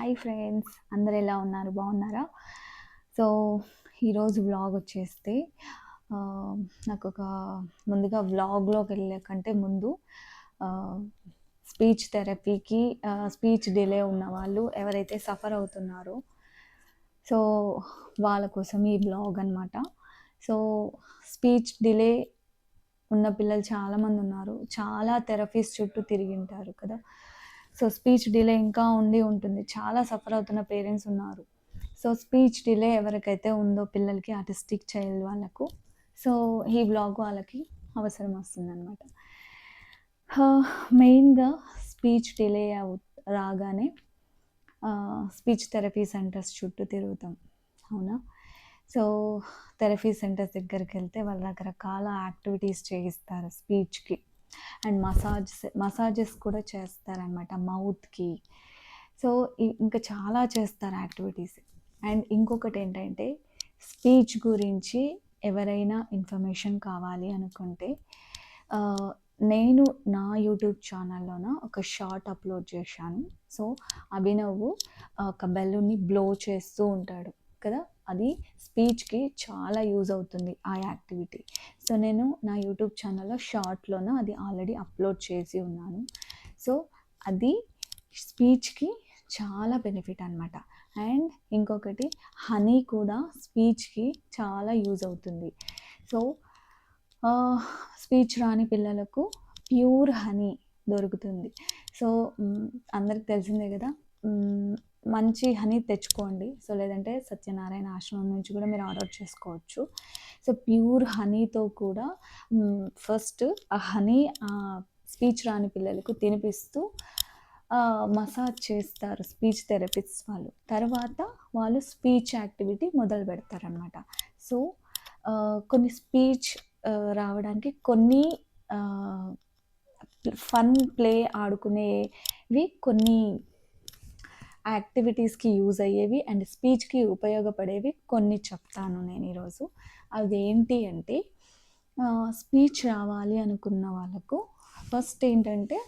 Hi friends అందరు ఎలా ఉన్నారు? బాగున్నారా? సో ఈరోజు వ్లాగ్ వచ్చేస్తే నాకు ఒక ముందుగా వ్లాగ్లోకి వెళ్ళే కంటే ముందు స్పీచ్ థెరపీకి స్పీచ్ డిలే ఉన్న వాళ్ళు ఎవరైతే సఫర్ అవుతున్నారో సో వాళ్ళ కోసం ఈ బ్లాగ్ అనమాట సో స్పీచ్ డిలే ఉన్న పిల్లలు చాలామంది ఉన్నారు. చాలా థెరపీస్ చుట్టూ తిరిగి ఉంటారు కదా. సో స్పీచ్ డిలే ఇంకా ఉండి ఉంటుంది. చాలా సఫర్ అవుతున్న పేరెంట్స్ ఉన్నారు. సో స్పీచ్ డిలే ఎవరికైతే ఉందో పిల్లలకి ఆర్టిస్టిక్ చైల్డ్ వాళ్ళకు. సో ఈ బ్లాగ్ వాళ్ళకి అవసరం వస్తుంది అనమాట మెయిన్గా స్పీచ్ డిలే అవు రాగానే స్పీచ్ థెరపీ సెంటర్స్ చుట్టూ తిరుగుతాం. అవునా? సో థెరపీ సెంటర్స్ దగ్గరికి వెళ్తే వాళ్ళు రకరకాల యాక్టివిటీస్ చేయిస్తారు స్పీచ్కి. అండ్ మసాజ్ మసాజెస్ కూడా చేస్తారనమాట మౌత్కి. సో ఇంకా చాలా చేస్తారు యాక్టివిటీస్. అండ్ ఇంకొకటి ఏంటంటే స్పీచ్ గురించి ఎవరైనా ఇన్ఫర్మేషన్ కావాలి అనుకుంటే నేను నా యూట్యూబ్ ఛానల్లోన ఒక షార్ట్ అప్లోడ్ చేశాను. సో అభినవ్ ఒక బెలూన్ని బ్లో చేస్తూ ఉంటాడు కదా? అది స్పీచ్కి చాలా యూజ్ అవుతుంది ఆ యాక్టివిటీ. సో నేను నా యూట్యూబ్ ఛానల్లో షార్ట్లోనూ అది ఆల్రెడీ అప్లోడ్ చేసి ఉన్నాను. సో అది స్పీచ్కి చాలా బెనిఫిట్ అనమాట అండ్ ఇంకొకటి హనీ కూడా స్పీచ్కి చాలా యూజ్ అవుతుంది. సో స్పీచ్ రాని పిల్లలకు ప్యూర్ హనీ దొరుకుతుంది. సో అందరికి తెలిసిందే కదా మంచి హనీ తెచ్చుకోండి. సో లేదంటే సత్యనారాయణ ఆశ్రమం నుంచి కూడా మీరు ఆర్డర్ చేసుకోవచ్చు. సో ప్యూర్ హనీతో కూడా ఫస్ట్ ఆ హనీ స్పీచ్ రాని పిల్లలకు తినిపిస్తూ మసాజ్ చేస్తారు స్పీచ్ థెరపిస్ట్ వాళ్ళు. తర్వాత వాళ్ళు స్పీచ్ యాక్టివిటీ మొదలు పెడతారనమాట సో కొన్ని స్పీచ్ రావడానికి కొన్ని ఫన్ ప్లే ఆడుకునేవి కొన్ని యాక్టివిటీస్కి యూజ్ అయ్యేవి అండ్ స్పీచ్కి ఉపయోగపడేవి కొన్ని చెప్తాను నేను ఈరోజు. అవి ఏంటి అంటే స్పీచ్ రావాలి అనుకున్న వాళ్ళకు ఫస్ట్ ఏంటంటే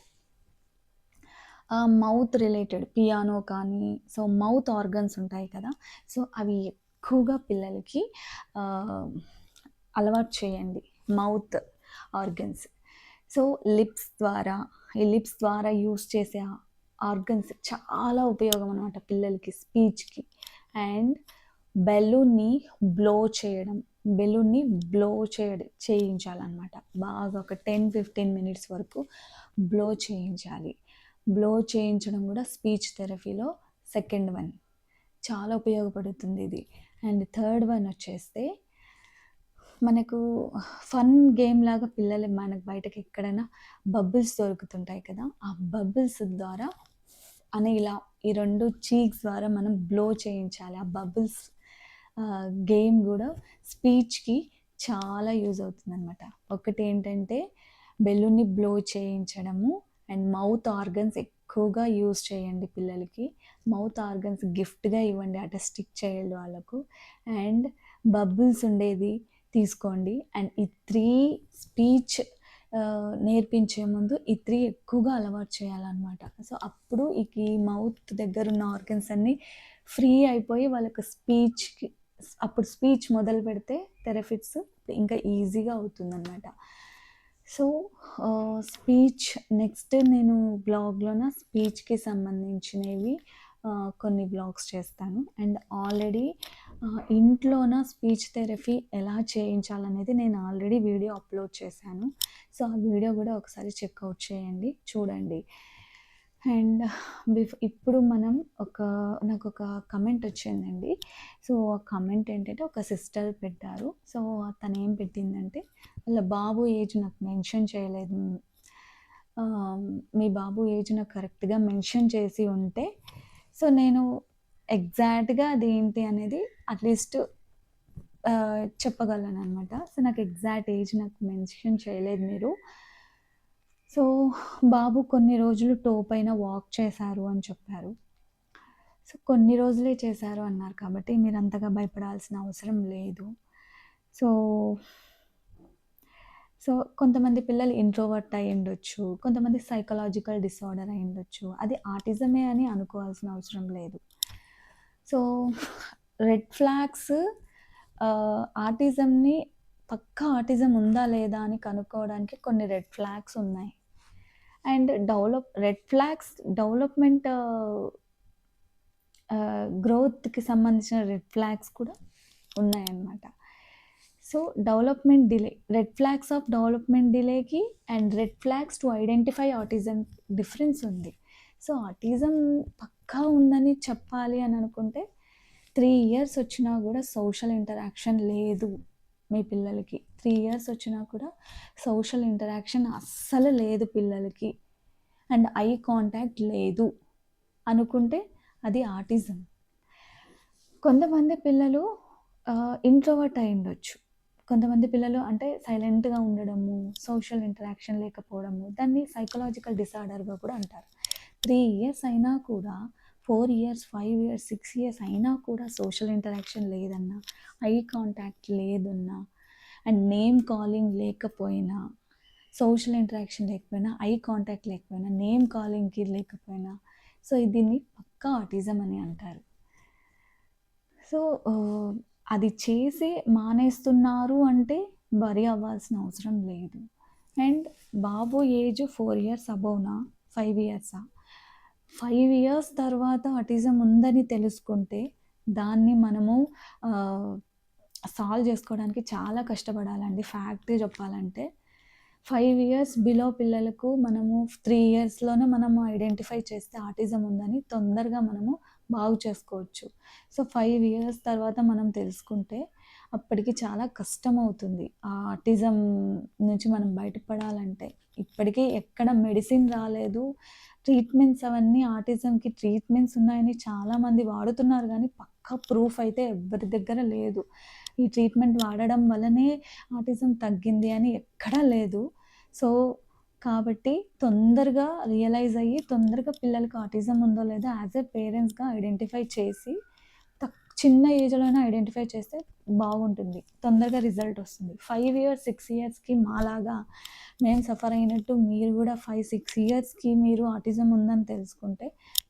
మౌత్ రిలేటెడ్ పియానో కానీ సో మౌత్ ఆర్గన్స్ ఉంటాయి కదా సో అవి ఎక్కువగా పిల్లలకి అలవాటు చేయండి మౌత్ ఆర్గన్స్. సో లిప్స్ ద్వారా ఈ లిప్స్ ద్వారా యూస్ చేసే ఆర్గన్స్ చాలా ఉపయోగం అనమాట పిల్లలకి స్పీచ్కి. అండ్ బెలూన్ని బ్లో చేయడం బెలూన్ని బ్లో చేయడం చేయించాలన్నమాట. బాగా ఒక టెన్ ఫిఫ్టీన్ మినిట్స్ వరకు బ్లో చేయించాలి. బ్లో చేయించడం కూడా స్పీచ్ థెరపీలో సెకండ్ వన్. చాలా ఉపయోగపడుతుంది ఇది. అండ్ థర్డ్ వన్ వచ్చేస్తే మనకు ఫన్ గేమ్ లాగా పిల్లలు మనకు బయటకి ఎక్కడైనా బబుల్స్ దొరుకుతుంటాయి కదా ఆ బబుల్స్ ద్వారా అని ఇలా ఈ రెండు చీక్స్ ద్వారా మనం బ్లో చేయించాలి. ఆ బబుల్స్ గేమ్ కూడా స్పీచ్కి చాలా యూజ్ అవుతుంది అనమాట ఒకటి ఏంటంటే బెలూన్ని బ్లో చేయించడము అండ్ మౌత్ ఆర్గన్స్ ఎక్కువగా యూజ్ చేయండి పిల్లలకి. మౌత్ ఆర్గన్స్ గిఫ్ట్గా ఇవ్వండి అట స్టిక్ చేయాలి వాళ్ళకు. అండ్ బబుల్స్ ఉండేది తీసుకోండి. అండ్ ఈ త్రీ స్పీచ్ నేర్పించే ముందు ఈ త్రీ ఎక్కువగా అలవాటు చేయాలన్నమాట. సో అప్పుడు ఈ మౌత్ దగ్గర ఉన్న ఆర్గన్స్ అన్నీ ఫ్రీ అయిపోయి వాళ్ళకి స్పీచ్కి అప్పుడు స్పీచ్ మొదలు పెడితే థెరఫిట్స్ ఇంకా ఈజీగా అవుతుందన్నమాట. సో స్పీచ్ నెక్స్ట్ నేను బ్లాగ్లోన స్పీచ్కి సంబంధించినవి కొన్ని బ్లాగ్స్ చేస్తాను. అండ్ ఆల్రెడీ ఇంట్లోన స్పీచ్ థెరపీ ఎలా చేయించాలనేది నేను ఆల్రెడీ వీడియో అప్లోడ్ చేశాను. సో ఆ వీడియో కూడా ఒకసారి చెక్అవుట్ చేయండి చూడండి. అండ్ బిఫ్ ఇప్పుడు మనం ఒక నాకు ఒక కమెంట్ వచ్చిందండి. సో ఆ కమెంట్ ఏంటంటే ఒక సిస్టర్ పెట్టారు. సో తను ఏం పెట్టిందంటే వాళ్ళ బాబు ఏజ్ నాకు మెన్షన్ చేయలేదు. మీ బాబు ఏజ్ నాకు కరెక్ట్గా మెన్షన్ చేసి ఉంటే సో నేను ఎగ్జాక్ట్గా అది ఏంటి అనేది అట్లీస్ట్ చెప్పగలను అనమాట సో నాకు ఎగ్జాక్ట్ ఏజ్ నాకు మెన్షన్ చేయలేదు మీరు. సో బాబు కొన్ని రోజులు టో పైన వాక్ చేశారు అని చెప్పారు. సో కొన్ని రోజులే చేశారు అన్నారు కాబట్టి మీరు అంతగా భయపడాల్సిన అవసరం లేదు. సో సో కొంతమంది పిల్లలు ఇంట్రోవర్ట్ అయి ఉండొచ్చు కొంతమంది సైకలాజికల్ డిసార్డర్ అయి ఉండొచ్చు. అది ఆటిజమే అని అనుకోవాల్సిన అవసరం లేదు. సో రెడ్ ఫ్లాగ్స్ ఆర్టిజంని పక్కా ఆర్టిజం ఉందా లేదా అని కనుక్కోవడానికి కొన్ని రెడ్ ఫ్లాగ్స్ ఉన్నాయి. And develop red flags development గ్రోత్కి సంబంధించిన రెడ్ ఫ్లాగ్స్ కూడా ఉన్నాయన్నమాట. So development delay red flags of development డిలేకి and red flags to identify autism difference ఉంది. సో ఆటిజం పక్కా ఉందని చెప్పాలి అని అనుకుంటే త్రీ ఇయర్స్ వచ్చినా కూడా సోషల్ ఇంటరాక్షన్ లేదు మీ పిల్లలకి. త్రీ ఇయర్స్ వచ్చినా కూడా సోషల్ ఇంటరాక్షన్ అస్సలు లేదు పిల్లలకి. అండ్ ఐ కాంటాక్ట్ లేదు అనుకుంటే అది ఆటిజం. కొంతమంది పిల్లలు ఇంట్రోవర్ట్ అయి ఉండొచ్చు. కొంతమంది పిల్లలు అంటే సైలెంట్గా ఉండడము సోషల్ ఇంటరాక్షన్ లేకపోవడము దాన్ని సైకలాజికల్ డిసార్డర్గా కూడా అంటారు. త్రీ ఇయర్స్ అయినా కూడా four years five years six years అయినా కూడా సోషల్ ఇంటరాక్షన్ లేదన్నా ఐ కాంటాక్ట్ లేదన్నా అండ్ నేమ్ కాలింగ్ లేకపోయినా సోషల్ ఇంటరాక్షన్ లేకపోయినా ఐ కాంటాక్ట్ లేకపోయినా నేమ్ కాలింగ్కి లేకపోయినా సో దీన్ని పక్కా ఆటిజం అని అంటారు. సో అది చేసి మానేస్తున్నారు అంటే వరి అవ్వాల్సిన అవసరం లేదు. అండ్ బాబు ఏజ్ ఫోర్ ఇయర్స్ అబౌనా ఫైవ్ ఇయర్సా? ఫైవ్ ఇయర్స్ తర్వాత అటిజం ఉందని తెలుసుకుంటే దాన్ని మనము సాల్వ్ చేసుకోవడానికి చాలా కష్టపడాలండి. ఫ్యాక్ట్ చెప్పాలంటే ఫైవ్ ఇయర్స్ బిలో పిల్లలకు మనము త్రీ ఇయర్స్లోనే మనము ఐడెంటిఫై చేస్తే ఆటిజం ఉందని తొందరగా మనము బాగు చేసుకోవచ్చు. సో ఫైవ్ ఇయర్స్ తర్వాత మనం తెలుసుకుంటే అప్పటికి చాలా కష్టం అవుతుంది ఆ ఆటిజం నుంచి మనం బయటపడాలంటే ఇప్పటికీ ఎక్కడ మెడిసిన్ రాలేదు. ట్రీట్మెంట్స్ అవన్నీ ఆటిజంకి ట్రీట్మెంట్స్ ఉన్నాయని చాలామంది వాడుతున్నారు కానీ పక్కా ప్రూఫ్ అయితే ఎవరి దగ్గర లేదు. ఈ ట్రీట్మెంట్ వాడడం వల్లనే ఆటిజం తగ్గింది అని ఎక్కడా లేదు. సో కాబట్టి తొందరగా రియలైజ్ అయ్యి తొందరగా పిల్లలకు ఆటిజం ఉందో లేదో యాజ్ ఎ పేరెంట్స్గా ఐడెంటిఫై చేసి చిన్న ఏజ్లోనే ఐడెంటిఫై చేస్తే బాగుంటుంది. తొందరగా రిజల్ట్ వస్తుంది. ఫైవ్ ఇయర్స్ సిక్స్ ఇయర్స్కి మాలాగా మేము సఫర్ అయినట్టు మీరు కూడా ఫైవ్ సిక్స్ ఇయర్స్కి మీరు ఆటిజం ఉందని తెలుసుకుంటే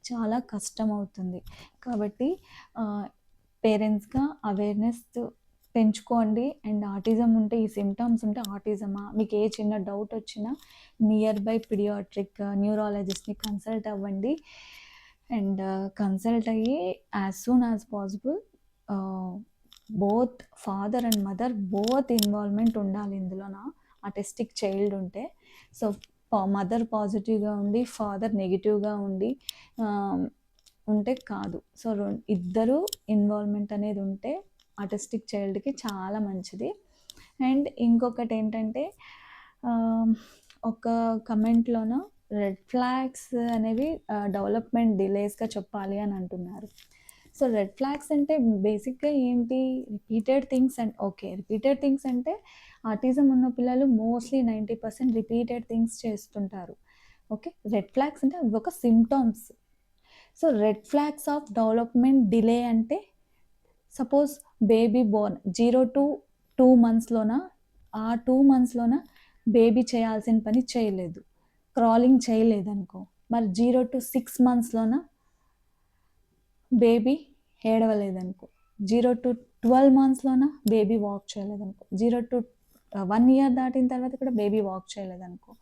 చాలా కష్టం అవుతుంది. కాబట్టి పేరెంట్స్గా అవేర్నెస్ పెంచుకోండి. అండ్ ఆటిజం ఉంటే ఈ సిమ్టమ్స్ ఉంటే ఆటిజమా? మీకు ఏ చిన్న డౌట్ వచ్చినా నియర్ బై పిడియాట్రిక్ న్యూరాలజిస్ట్ని కన్సల్ట్ అవ్వండి. అండ్ కన్సల్ట్ అయ్యి as soon as possible both father and mother both involvement ఉండాలి ఇందులోన? ఆటిస్టిక్ చైల్డ్ ఉంటే. సో మదర్ పాజిటివ్గా ఉండి ఫాదర్ నెగిటివ్గా ఉండి ఉంటే కాదు. సో ఇద్దరు ఇన్వాల్వ్మెంట్ అనేది ఉంటే ఆటిస్టిక్ చైల్డ్కి చాలా మంచిది. అండ్ ఇంకొకటి ఏంటంటే ఒక కమెంట్లోనూ రెడ్ ఫ్లాగ్స్ అనేవి డెవలప్మెంట్ డిలేస్గా చెప్పాలి అని అంటున్నారు. సో రెడ్ ఫ్లాగ్స్ అంటే బేసిక్గా ఏంటి? Repeated things and okay repeated things అంటే ఆర్టిజం ఉన్న పిల్లలు mostly ninety percent repeated things చేస్తుంటారు. ఓకే రెడ్ ఫ్లాగ్స్ అంటే అవి ఒక symptoms so red flags of development delay అంటే suppose baby born zero to two మంత్స్లోన ఆ టూ మంత్స్లోన బేబీ చేయాల్సిన పని చేయలేదు. క్రాలింగ్ చేయలేదనుకో. మరి జీరో టు సిక్స్ మంత్స్లోన బేబీ ఏడవలేదనుకో. జీరో టు ట్వెల్వ్ మంత్స్లోన బేబీ వాక్ చేయలేదనుకో. జీరో టు వన్ ఇయర్ దాటిన తర్వాత కూడా baby walk చేయలేదనుకో.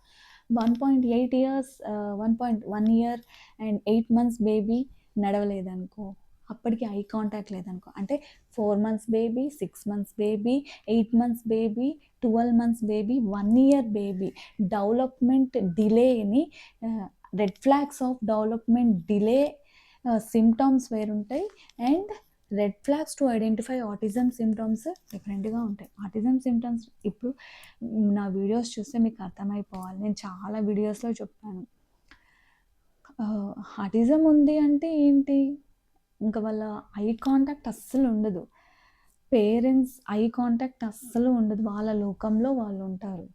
One point eight years one point one year and eight months baby నడవలేదనుకో. అప్పటికి ఐ కాంటాక్ట్ లేదనుకో. అంటే four months baby six months baby eight months baby twelve months baby one year baby development డిలేని red flags of development delay symptoms వేరుంటాయి and red flags to identify autism symptoms డిఫరెంట్గా ఉంటాయి. Autism symptoms ఇప్పుడు నా videos చూస్తే మీకు అర్థమైపోవాలి. నేను చాలా వీడియోస్లో చెప్పాను. ఆటిజం ఉంది అంటే ఏంటి? ఇంకా వాళ్ళ ఐ కాంటాక్ట్ అస్సలు ఉండదు. పేరెంట్స్ ఐ కాంటాక్ట్ అస్సలు ఉండదు. వాళ్ళ లోకంలో వాళ్ళు ఉంటారు.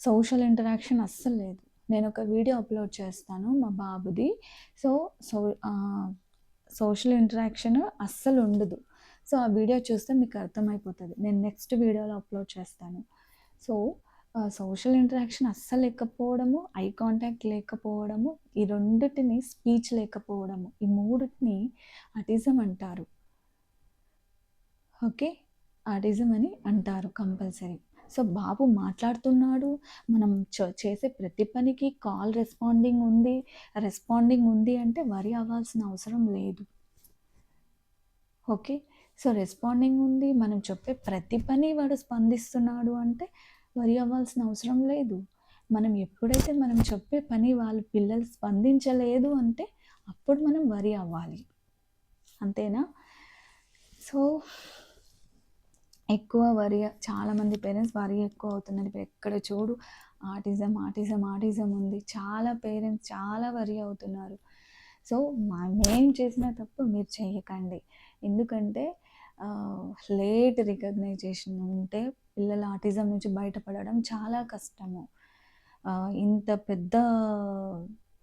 సోషల్ ఇంటరాక్షన్ అస్సలు లేదు. నేను ఒక వీడియో అప్లోడ్ చేస్తాను మా బాబుది సో సో సోషల్ ఇంటరాక్షన్ అస్సలు ఉండదు సో ఆ వీడియో చూస్తే మీకు అర్థమైపోతుంది నేను నెక్స్ట్ వీడియోలో అప్లోడ్ చేస్తాను సో సోషల్ ఇంటరాక్షన్ అస్సలు లేకపోవడము, ఐ కాంటాక్ట్ లేకపోవడము, ఈ రెండిటిని స్పీచ్ లేకపోవడము. ఈ మూడిటిని అటిజం అంటారు. ఓకే. ఆటిజం అని అంటారు కంపల్సరీ. సో, బాబు మాట్లాడుతున్నాడు. మనం చ చేసే ప్రతి పనికి కాల్ రెస్పాండింగ్ ఉంది. రెస్పాండింగ్ ఉంది అంటే వరి అవ్వాల్సిన అవసరం లేదు. ఓకే. సో, రెస్పాండింగ్ ఉంది. మనం చెప్పే ప్రతి పని వాడు స్పందిస్తున్నాడు అంటే వరి అవ్వాల్సిన అవసరం లేదు. మనం ఎప్పుడైతే మనం చెప్పే పని వాళ్ళ పిల్లలు స్పందించలేదు అంటే అప్పుడు మనం వరి అవ్వాలి. అంతేనా? సో ఎక్కువ వరి చాలామంది పేరెంట్స్ వరి ఎక్కువ అవుతున్నారు. ఇప్పుడు ఎక్కడ చూడు ఆటిజం, ఆటిజం, ఆటిజం ఉంది. చాలా పేరెంట్స్ చాలా వరి అవుతున్నారు. సో, మేం చేసిన తప్పు మీరు చేయకండి. ఎందుకంటే లేట్ రికగ్నైజేషన్ ఉంటే పిల్లల ఆటిజం నుంచి బయటపడడం చాలా కష్టము. ఇంత పెద్ద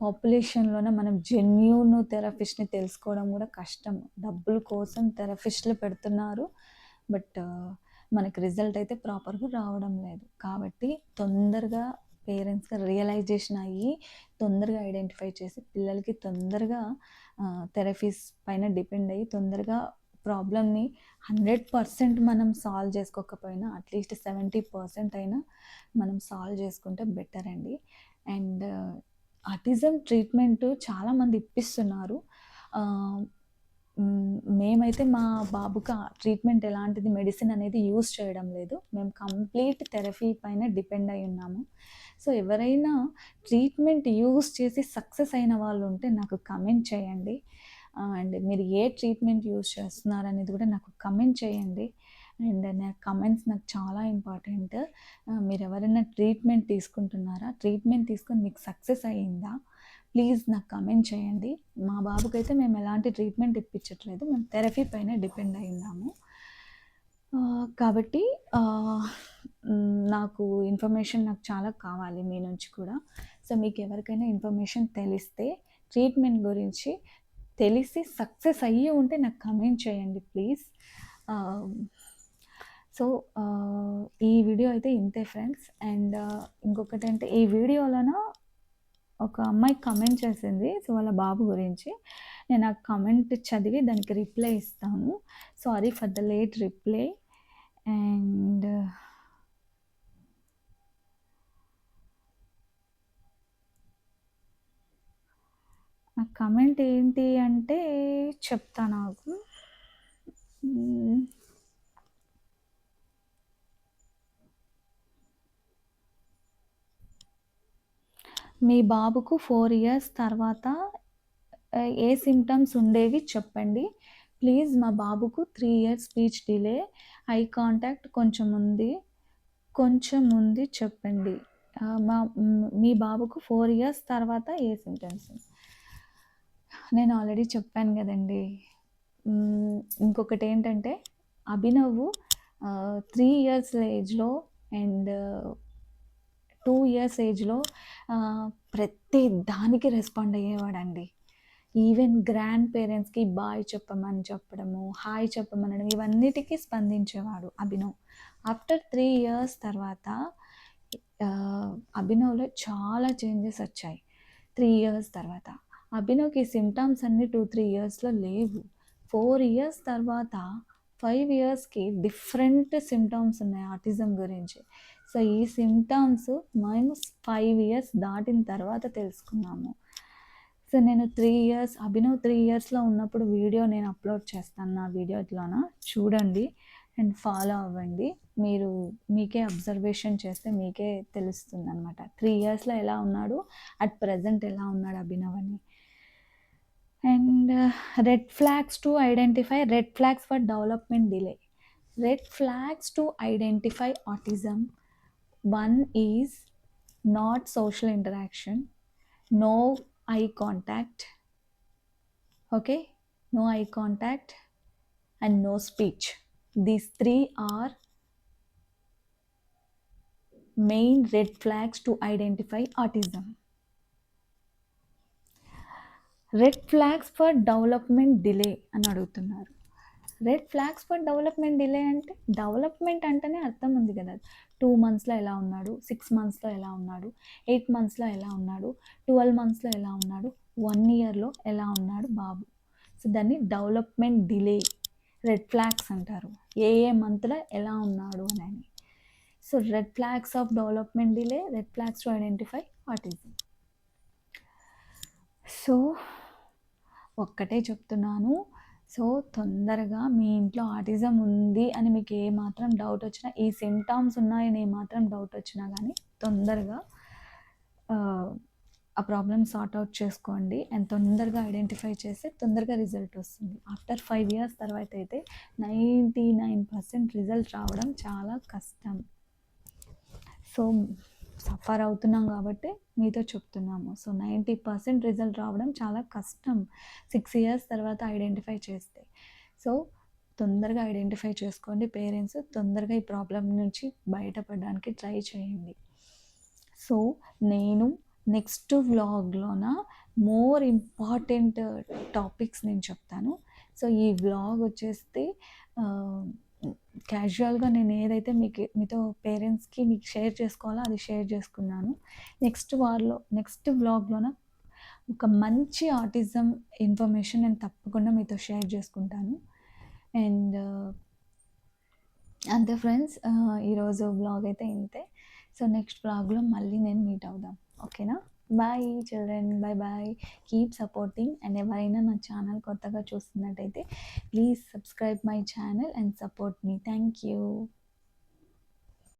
పాపులేషన్‌లోనే మనం జెన్యూన్ థెరపిస్ట్‌ని తెలుసుకోవడం కూడా కష్టం. డబ్బుల కోసం థెరపిస్ట్‌లు పెడుతున్నారు. బట్ మనకి రిజల్ట్ అయితే ప్రాపర్‌గా రావడం లేదు. కాబట్టి తొందరగా పేరెంట్స్‌గా రియలైజేషన్ అయ్యి, తొందరగా ఐడెంటిఫై చేసి పిల్లలకి తొందరగా థెరపీస్ పైన డిపెండ్ అయ్యి తొందరగా ప్రాబ్లమ్‌ని 100% మనం సాల్వ్ చేసుకోకపోయినా అట్‌లీస్ట్ 70% అయినా మనం సాల్వ్ చేసుకుంటే బెటర్ అండి. అండ్ ఆటిజం ట్రీట్మెంట్ చాలామంది ఇప్పిస్తున్నారు. మేమైతే మా బాబుకి ట్రీట్మెంట్ ఎలాంటిది మెడిసిన్ అనేది యూజ్ చేయడం లేదు. మేము కంప్లీట్ థెరపీ పైన డిపెండ్ అయి ఉన్నాము. సో, ఎవరైనా ట్రీట్మెంట్ యూజ్ చేసి సక్సెస్ అయిన వాళ్ళు ఉంటే నాకు కమెంట్ చేయండి. అండ్ మీరు ఏ ట్రీట్మెంట్ యూజ్ చేస్తున్నారనేది కూడా నాకు కమెంట్ చేయండి. అండ్ నా కమెంట్స్ నాకు చాలా ఇంపార్టెంట్. మీరు ఎవరైనా ట్రీట్మెంట్ తీసుకుంటున్నారా? ట్రీట్మెంట్ తీసుకొని మీకు సక్సెస్ అయ్యిందా ప్లీజ్ నాకు కమెంట్ చేయండి. మా బాబుకైతే మేము ఎలాంటి ట్రీట్మెంట్ ఇప్పించట్లేదు. మేము థెరపీ పైన డిపెండ్ అయ్యి ఉన్నాము. కాబట్టి నాకు ఇన్ఫర్మేషన్ నాకు చాలా కావాలి మీ నుంచి కూడా. సో, మీకు ఎవరికైనా ఇన్ఫర్మేషన్ తెలిస్తే ట్రీట్మెంట్ గురించి తెలిసి సక్సెస్ అయ్యి ఉంటే నాకు కమెంట్ చేయండి ప్లీజ్. సో, ఈ వీడియో అయితే ఇంతే ఫ్రెండ్స్. అండ్ ఇంకొకటి అంటే ఈ వీడియోలోన ఒక అమ్మాయి కమెంట్ చేసింది. సో, వాళ్ళ బాబు గురించి. నేను ఆ కమెంట్ చదివి దానికి రిప్లై ఇస్తాను. Sorry for the late reply. And ఆ కమెంట్ ఏంటి అంటే చెప్తా నాకు. Hmm. మీ బాబుకు ఫోర్ ఇయర్స్ తర్వాత ఏ సిమ్టమ్స్ ఉండేవి చెప్పండి. ప్లీజ్ మా బాబుకు three years speech delay, eye contact కొంచెం ఉంది. కొంచెం ఉంది చెప్పండి. మా మీ బాబుకు ఫోర్ ఇయర్స్ తర్వాత ఏ సిమ్టమ్స్ నేను ఆల్రెడీ చెప్పాను కదండి ఇంకొకటి ఏంటంటే అభినవ్ త్రీ ఇయర్స్ ఏజ్‌లో అండ్ టూ ఇయర్స్ ఏజ్‌లో ప్రతి దానికి రెస్పాండ్ అయ్యేవాడండి. ఈవెన్ గ్రాండ్ పేరెంట్స్‌కి బాయ్ చెప్పమని చెప్పడము, హాయ్ చెప్పమనడం ఇవన్నిటికీ స్పందించేవాడు అభినవ్. ఆఫ్టర్ త్రీ ఇయర్స్ తర్వాత అభినవ్‌లో చాలా చేంజెస్ వచ్చాయి. త్రీ ఇయర్స్ తర్వాత. అభినవ్‌కి సిమ్టమ్స్ అన్నీ 2, 3 ఇయర్స్‌లో లేవు. ఫోర్ ఇయర్స్ తర్వాత ఫైవ్ ఇయర్స్‌కి డిఫరెంట్ సిమ్టమ్స్ ఉన్నాయి ఆటిజం గురించి. సో, ఈ సిమ్టమ్స్ మేము ఫైవ్ ఇయర్స్ దాటిన తర్వాత తెలుసుకున్నాము. సో, నేను త్రీ ఇయర్స్ అభినవ్ త్రీ ఇయర్స్‌లో ఉన్నప్పుడు వీడియో నేను అప్లోడ్ చేస్తాను నా వీడియోలోన. చూడండి అండ్ ఫాలో అవ్వండి. మీరు మీకే అబ్జర్వేషన్ చేస్తే మీకే తెలుస్తుంది అనమాట త్రీ ఇయర్స్‌లో ఎలా ఉన్నాడు, అట్ ప్రెజెంట్ ఎలా ఉన్నాడు అభినవ్ అని. And red flags to identify red flags for development delay. Red flags to identify autism. One is not social interaction, no eye contact. Okay? No eye contact and no speech. These 3 are main red flags to identify autism. Red flags for development delay అని అడుగుతున్నారు. red flags for development delay అంటే development అంటేనే అర్థం ఉంది కదా. Two మంత్స్లో ఎలా ఉన్నాడు? సిక్స్ మంత్స్లో ఎలా ఉన్నాడు? ఎయిట్ మంత్స్లో ఎలా ఉన్నాడు? ట్వెల్వ్ మంత్స్లో ఎలా ఉన్నాడు? వన్ ఇయర్లో ఎలా ఉన్నాడు బాబు? సో దాన్ని డెవలప్మెంట్ డిలే రెడ్ ఫ్లాగ్స్ అంటారు. ఏ ఏ మంత్లో ఎలా ఉన్నాడు అని so red flags of development delay red flags to identify autism so ఒక్కటే చెప్తున్నాను. సో తొందరగా మీ ఇంట్లో ఆటిజం ఉంది అని మీకు ఏ మాత్రం డౌట్ వచ్చినా ఈ సిమ్టమ్స్ ఉన్నాయని ఏ మాత్రం డౌట్ వచ్చినా కానీ తొందరగా ఆ, ఆ ప్రాబ్లమ్ సార్ట్ అవుట్ చేసుకోండి. అండ్ తొందరగా ఐడెంటిఫై చేస్తే తొందరగా రిజల్ట్ వస్తుంది. ఆఫ్టర్ ఫైవ్ ఇయర్స్ తర్వాత అయితే నైంటీ నైన్ పర్సెంట్ రిజల్ట్ రావడం చాలా కష్టం. సో సఫర్ అవుతున్నాం కాబట్టి మీతో చెప్తున్నాము. సో నైంటీ పర్సెంట్ రిజల్ట్ రావడం చాలా కష్టం. సిక్స్ ఇయర్స్ తర్వాత ఐడెంటిఫై చేస్తే. సో తొందరగా ఐడెంటిఫై చేసుకోండి పేరెంట్స్. తొందరగా ఈ ప్రాబ్లం నుంచి బయటపడడానికి ట్రై చేయండి. సో నేను నెక్స్ట్ వ్లాగ్లోన మోర్ ఇంపార్టెంట్ టాపిక్స్ నేను చెప్తాను. సో ఈ వ్లాగ్ వచ్చేస్తే క్యాజువల్గా నేను ఏదైతే మీకు మీతో పేరెంట్స్కి మీకు షేర్ చేసుకోవాలో అది షేర్ చేసుకున్నాను. నెక్స్ట్ వార్లో నెక్స్ట్ వ్లాగ్లోన ఒక మంచి ఆటిజం ఇన్ఫర్మేషన్ నేను తప్పకుండా మీతో షేర్ చేసుకుంటాను. అండ్ అంతే ఫ్రెండ్స్ ఈరోజు బ్లాగ్ అయితే ఇంతే. సో నెక్స్ట్ బ్లాగ్లో మళ్ళీ నేను మీట్ అవుదాం. ఓకేనా bye children bye bye keep supporting and ఎవరైనా నా ఛానల్ కొత్తగా చూస్తున్నట్టయితే please subscribe my channel and support me thank you